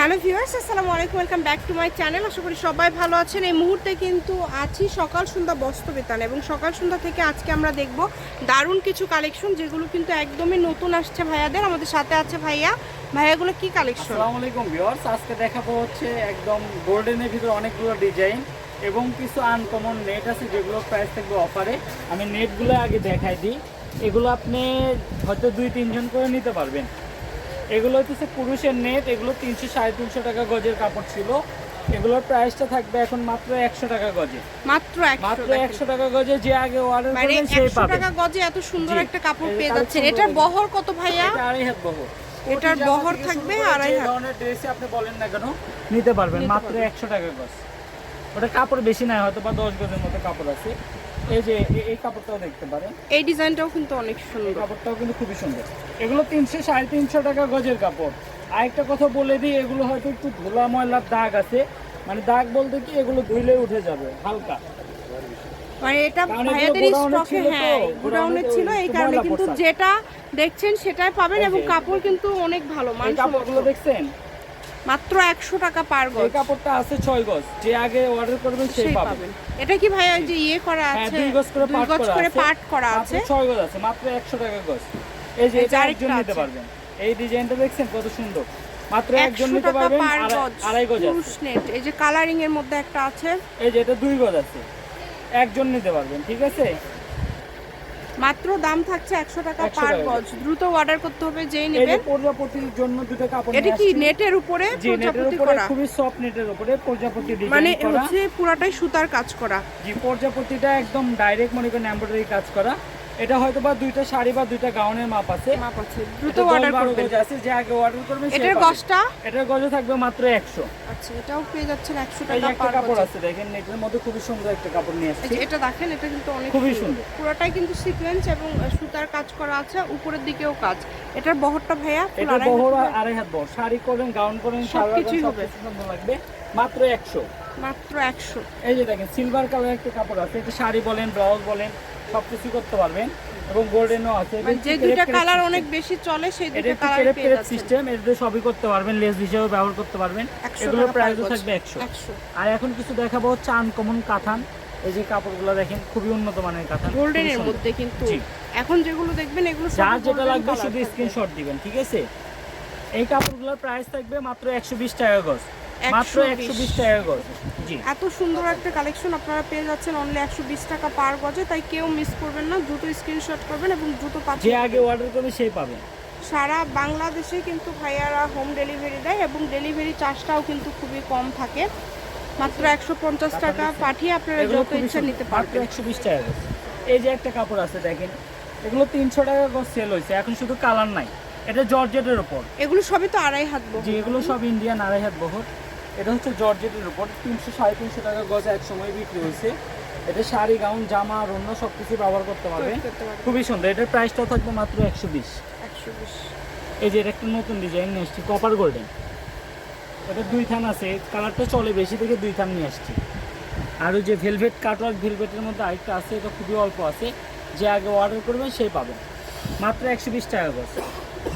Hello viewers, আসসালামু আলাইকুম, welcome back to my channel. আশা করি সবাই ভালো আছেন। এই মুহূর্তে কিন্তু আছি সকাল সন্ধ্যা বস্ত্র বেতান এবং সকাল সন্ধ্যা থেকে আজকে আমরা দেখব দারুণ কিছু কালেকশন যেগুলো কিন্তু একদমই নতুন আসছে ভাইয়াদের। আমাদের সাথে আছে ভাইয়া। ভাইয়াগুলো কি কালেকশন আসসালামু আলাইকুম ভিউয়ার্স, আজকে দেখাবো হচ্ছে একদম গোল্ডেনের ভিতরে অনেকগুলো ডিজাইন এবং কিছু আনকমন নেট আছে যেগুলো প্রাইস থাকবে অফারে আমি নেটগুলো আগে দেখাই দিই। এগুলো আপনি হয়তো দুই তিনজন করে নিতে পারবেন। এগুলো হচ্ছে পুরুষের নেট এগুলো তিনশো সাড়ে তিনশো টাকা গজের কাপড় ছিল। এগুলোর প্রাইসটা থাকবে এখন মাত্র একশো টাকা গজে। মাত্র একশো মাত্র একশো টাকা গজে যে আগে অর্ডার মানে করবেন সেই টাকা গজে এত সুন্দর একটা কাপড় পেয়ে যাচ্ছেন। এটার বহর কত ভাইয়া? এটা আড়াই হাত বহর। এটার বহর থাকবে আড়াই হাত। ধরনের ড্রেসই আপনি বলেন না কেন নিতে পারবেন। মাত্র পারবেন। একশো টাকা গজ। ওটা কাপড় বেশি নাই হয়তো বা দশ গজের মতো কাপড় আছে। এই যে এই কাপড়টাও দেখতে পারেন। এই ডিজাইনটাও কিন্তু অনেক সুন্দর। কাপড়টাও কিন্তু খুবই সুন্দর। এগুলো তিনশো সাড়ে তিনশো টাকা গজের কাপড়। আরেকটা কথা বলে দিই এগুলো হয়তো একটু ধুলা ময়লার দাগ আছে। মানে দাগ বলতে কি এগুলো ধুইলে উঠে যাবে হালকা। মানে এটা ভাইয়াদের স্টকে হ্যাঁ গোডাউনে ছিল এই কারণে কিন্তু যেটা দেখছেন সেটাই পাবেন এবং কাপড় কিন্তু অনেক ভালো মানসম্মত। কাপড়গুলো দেখছেন? মাত্র একশো টাকা পার এই কাপড়টা আছে ছয় গজ। যে আগে অর্ডার করবেন সেই পাবেন। এটা কি ভাইয়া ওই যে ইয়ে করা হ্যাঁ আছে? দুই গজ করে পাট গজ করে পাট করা আছে? ছয় গজ আছে মাত্র একশো টাকা গজ। এই যে এটা একজন নিতে পারবেন। এই ডিজাইনটা দেখছেন কত সুন্দর। মাত্র একজন নিতে পারবেন পার আড়াই- গজ। আছে। এই যে কালারিং এর মধ্যে একটা আছে। এই যে এটা দুই গজ আছে। একজন নিতে পারবেন ঠিক আছে? মাত্র দাম থাকছে একশো টাকা 100 পার গজ। দ্রুত অর্ডার করতে হবে যেই যে নেবেন। প্রজাপতির জন্য দুটো কাপড় এটা কি নেটের উপরে প্রজাপতি করা? খুবই সফট নেটের উপরে প্রজাপতি মানে ডিজাইন মানে হচ্ছে পুরাটাই সুতার কাজ করা। জি প্রজাপতিটা একদম ডাইরেক্ট মনে করেন এমব্রয়ডারি কাজ করা। এটা হয়তো বা দুইটা শাড়ি বা দুইটা গাউনের মাপ আছে। মাপ আছে। দ্রুত অর্ডার করবেন। আছে যে আগে অর্ডার করবেন এটার গজটা? এটার গজ থাকবে মাত্র একশো। আচ্ছা এটাও পেয়ে যাচ্ছেন একশো এই যে টাকা পার কাপড় আছে দেখেন নেটের মধ্যে খুবই সুন্দর একটা কাপড় নিয়ে আসছি। যে এটা দেখেন এটা কিন্তু অনেক খুবই সুন্দর। পুরোটাই কিন্তু সিকোয়েন্স এবং সুতার কাজ করা আছে উপরের দিকেও কাজ। এটার বহরটা ভাইয়া এটা বহর আড়াই হাত বহর। শাড়ি করেন গাউন করেন সব সালোয়ার করেন কিছুই সব হবে। সুন্দর লাগবে। মাত্র একশো। মাত্র একশো। এই যে দেখেন সিলভার কালার একটা কাপড় আছে এটা শাড়ি বলেন ব্লাউজ বলেন সব কিছু করতে পারবেন। এবং গোল্ডেনও আছে। মানে যে ক্রেপ কালার অনেক বেশি চলে সেই দুটো কালার পেয়ে যাচ্ছেন। সিস্টেম এটাতে সবই করতে পারবেন লেস হিসেবে ব্যবহার করতে পারবেন। 100 এগুলোর প্রাইসও থাকবে একশো। একশো। আর এখন কিছু দেখাবো হচ্ছে আনকমন কাঁথান এই যে কাপড়গুলো দেখেন খুবই উন্নত মানের কাঁথান গোল্ডেনের। মধ্যে কিন্তু এখন যেগুলো দেখবেন এগুলো যার যেটা লাগবে শুধু স্ক্রিনশট দিবেন ঠিক আছে? এই কাপড়গুলোর প্রাইস থাকবে মাত্র একশো বিশ টাকা গজ। মাত্র 120 একশো বিশ টাকা গজ। জি। এত সুন্দর একটা কালেকশন আপনারা পেয়ে যাচ্ছেন অনলি একশো বিশ টাকা পার গজে তাই কেউ মিস করবেন না দ্রুত স্ক্রিনশট করবেন এবং দ্রুত যে আগে অর্ডার করবে সেই পাবেন সারা বাংলাদেশে কিন্তু ভাইয়ারা হোম ডেলিভারি দেয় এবং ডেলিভারি চার্জটাও কিন্তু খুবই কম থাকে। মাত্র একশো পঞ্চাশ টাকা পাঠিয়ে আপনারা যত ইচ্ছা নিতে পারবেন। একশো বিশ টাকা গজ। এই যে একটা কাপড় আছে দেখেন এগুলো তিনশো টাকা গজ সেল হয়েছে এখন শুধু কালার নাই। এটা জর্জেটের উপর। এগুলো সবই তো আড়াই হাত বহর। যে এগুলো সব ইন্ডিয়ান আড়াই হাত বহর। এটা হচ্ছে জর্জেটের উপর। তিনশো সাড়ে তিনশো টাকা গজ এক সময় বিক্রি হয়েছে। এটা শাড়ি গাউন জামা আর অন্য সব কিছু ব্যবহার করতে পারবেন। খুবই সুন্দর। এটার প্রাইসটাও থাকবে মাত্র একশো বিশ। একশো বিশ। এই যে এটা একটা নতুন ডিজাইন নিয়ে আসছি কপার গোল্ডেন এটা দুই থান আছে কালারটা চলে বেশি থেকে দুই থান নিয়ে আসছি। আর ওই যে ভেলভেট কাটওয়ার্ক ভেলভেটের মধ্যে আরেকটা আছে এটা খুবই অল্প আছে। যে আগে অর্ডার করবেন সেই পাবেন মাত্র একশো বিশ টাকা গজ।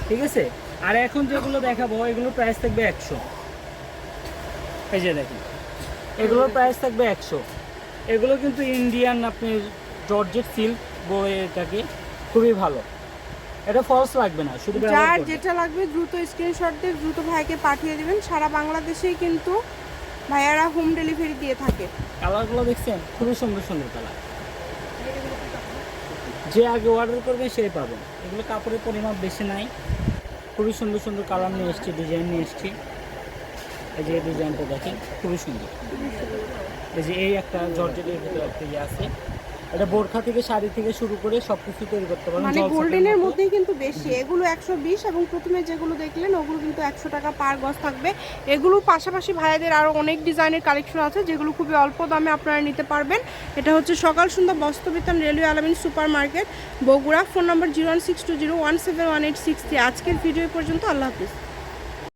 ঠিক আছে? আর এখন যেগুলো দেখাবো এগুলোর প্রাইস থাকবে একশো। এই যে দেখেন। এগুলোর প্রাইস থাকবে একশো। এগুলো কিন্তু ইন্ডিয়ান আপনি জর্জেট সিল্ক বই এটাকে খুবই ভালো। এটা ফলস লাগবে না শুধু যার যেটা লাগবে দ্রুত স্ক্রিনশট দিয়ে দ্রুত ভাইকে পাঠিয়ে দিবেন। সারা বাংলাদেশেই কিন্তু ভাইয়ারা হোম ডেলিভারি দিয়ে থাকে। কালারগুলো দেখছেন? খুবই সুন্দর সুন্দর কালার। যে আগে অর্ডার করবে সেই পাবেন। এগুলো কাপড়ের পরিমাণ বেশি নাই। খুবই সুন্দর সুন্দর কালার নিয়ে এসছি ডিজাইন নিয়ে এসছি। এই যে ডিজাইনটা দেখেন খুবই সুন্দর। এই যে এই একটা জর্জেটের ভিতরে একটা ইয়ে আছে। এটা বোরখা থেকে শাড়ি থেকে শুরু করে সব কিছু তৈরি করতে পারেন মানে গোল্ডেনের মধ্যেই কিন্তু বেশি। এগুলো একশো বিশ এবং প্রথমে যেগুলো দেখলেন ওগুলো কিন্তু একশো টাকা পার গজ থাকবে। এগুলো পাশাপাশি ভাইয়াদের আরও অনেক ডিজাইনের কালেকশন আছে যেগুলো খুবই অল্প দামে আপনারা নিতে পারবেন। এটা হচ্ছে Sokal Sondhya Bostrobitan railway Alamin super market Bogura. Phone number zero one six two zero one seven one eight six three. আজকের ভিডিও পর্যন্ত আল্লাহ হাফিজ।